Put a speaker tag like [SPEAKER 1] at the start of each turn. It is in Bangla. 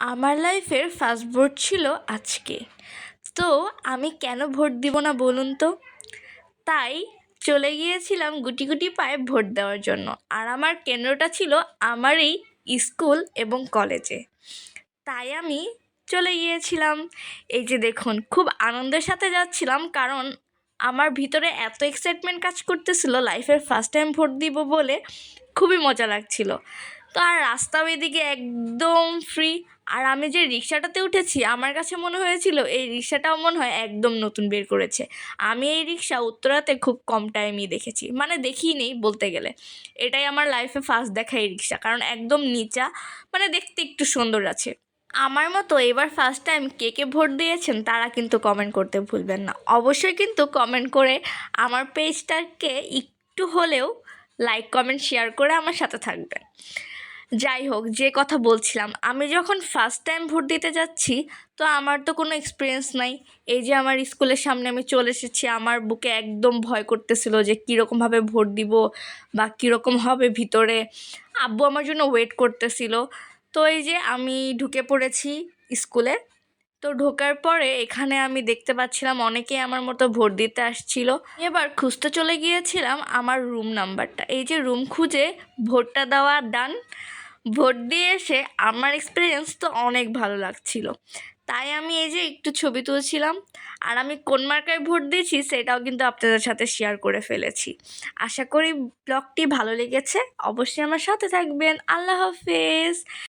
[SPEAKER 1] আমার লাইফের ফার্স্ট ভোট ছিল আজকে। তো আমি কেন ভোট দিব না বলুন তো? তাই চলে গিয়েছিলাম গুটি গুটি পায়ে ভোট দেওয়ার জন্য। আর আমার কেন্দ্রটা ছিল আমারই স্কুল এবং কলেজে। তাই আমি চলে গিয়েছিলাম। এই যে দেখুন, খুব আনন্দের সাথে যাচ্ছিলাম কারণ আমার ভিতরে এত এক্সাইটমেন্ট কাজ করতেছিল, লাইফের ফার্স্ট টাইম ভোট দিব বলে খুবই মজা লাগছিল। তো আর রাস্তাও এদিকে একদম ফ্রি আর আমি যে রিক্সাটাতে উঠেছি, আমার কাছে মনে হয়েছিল এই রিক্সাটাও মনে হয় একদম নতুন বের করেছে। আমি এই রিক্সা উত্তরাতে খুব কম টাইমই দেখেছি। মানে দেখিই নেই বলতে গেলে। এটাই আমার লাইফে ফার্স্ট দেখা এই রিক্সা। কারণ একদম নিচা মানে দেখতে একটু সুন্দর আছে। আমার মতো এবার ফার্স্ট টাইম কে কে ভোট দিয়েছেন, তারা কিন্তু কমেন্ট করতে ভুলবেন না। অবশ্যই কিন্তু কমেন্ট করে আমার পেজটাকে একটু হলেও লাইক কমেন্ট শেয়ার করে আমার সাথে থাকবেন। যাই হোক, যে কথা বলছিলাম, আমি যখন ফার্স্ট টাইম ভোট দিতে যাচ্ছি, তো আমার তো কোনো এক্সপিরিয়েন্স নাই। এই যে আমার স্কুলের সামনে আমি চলে এসেছি, আমার বুকে একদম ভয় করতেছিল যে কীরকমভাবে ভোট দিব বা কীরকম হবে ভিতরে। আব্বু আমার জন্য ওয়েট করতেছিল। তো এই যে আমি ঢুকে পড়েছি স্কুলে তো ঢোকার পরে এখানে আমি দেখতে পাচ্ছিলাম অনেকেই আমার মতো ভোট দিতে আসছিল। এবার খুঁজতে চলে গিয়েছিলাম আমার রুম নাম্বারটা এই যে রুম খুঁজে ভোটটা দেওয়া ডান ভোট দিয়ে এসে আমার এক্সপিরিয়েন্স তো অনেক ভালো লাগছিল। তাই আমি এই যে একটু ছবি তুলছিলাম, আর আমি কোন মার্কায় ভোট দিয়েছি সেটাও কিন্তু আপনাদের সাথে শেয়ার করে ফেলেছি। আশা করি ব্লগটি ভালো লেগেছে, অবশ্যই আমার সাথে থাকবেন। আল্লাহ হাফেজ!